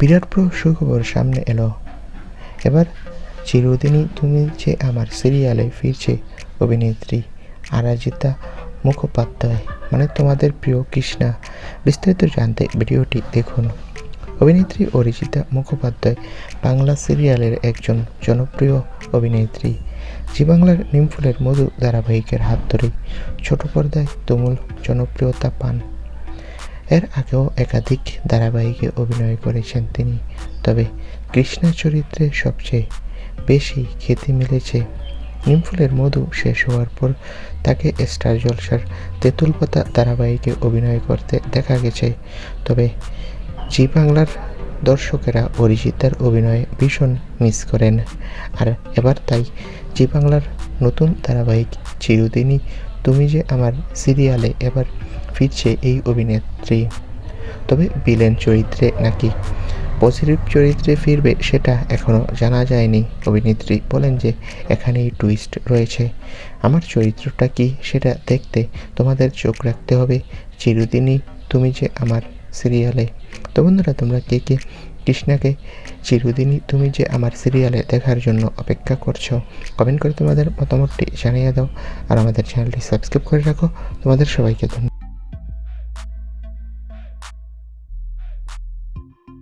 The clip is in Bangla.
বিরাট বড় সুখবর সামনে এলো। এবার চিরদিনই তুমি যে আমার সিরিয়ালে ফিরছে, অভিনেত্রী আরাজিতা মুখোপাধ্যায় মানে তোমাদের প্রিয় কৃষ্ণা। বিস্তারিত জানতে ভিডিওটি দেখুন। অভিনেত্রী অরিজিতা মুখোপাধ্যায় বাংলা সিরিয়ালের একজন জনপ্রিয় অভিনেত্রী। জি বাংলার নিমফুলের মধু ধারাবাহিকের হাত ধরেই ছোট পর্দায় তুমুল জনপ্রিয়তা পান এর আগেও একাধিক ধারাবাহিকে অভিনয় করেছেন তিনি, তবে কৃষ্ণা চরিত্রে সবচেয়ে বেশি খ্যাতি মিলেছে। নিমফুলের মধু শেষ হওয়ার পর তাকে স্টার জলসার তেঁতুল পাতা ধারাবাহিকে অভিনয় করতে দেখা গেছে, তবে জি বাংলার দর্শকেরা অরিজিতার অভিনয় ভীষণ মিস করেন। আর এবার তাই জি বাংলার নতুন ধারাবাহিক চিরদিনই তুমি যে আমার সিরিয়ালে এবার ফিরছে এই অভিনেত্রী। তবে বিলেন চরিত্রে নাকি পজিটিভ চরিত্রে ফিরবে সেটা এখনও জানা যায়নি। অভিনেত্রী বলেন যে এখানেই টুইস্ট রয়েছে। আমার চরিত্রটা কি সেটা দেখতে তোমাদের চোখ রাখতে হবে। চিরদিনই তুমি যে আমার সিরিয়ালে তো বন্ধুরা, তোমরা কে কে কৃষ্ণাকে চিরদিনই তুমি যে আমার সিরিয়ালে দেখার জন্য অপেক্ষা করছ কমেন্ট করে তোমাদের মতামতটি জানিয়ে দাও। আর আমাদের চ্যানেলটি সাবস্ক্রাইব করে রাখো। তোমাদের সবাইকে ধন্যবাদ।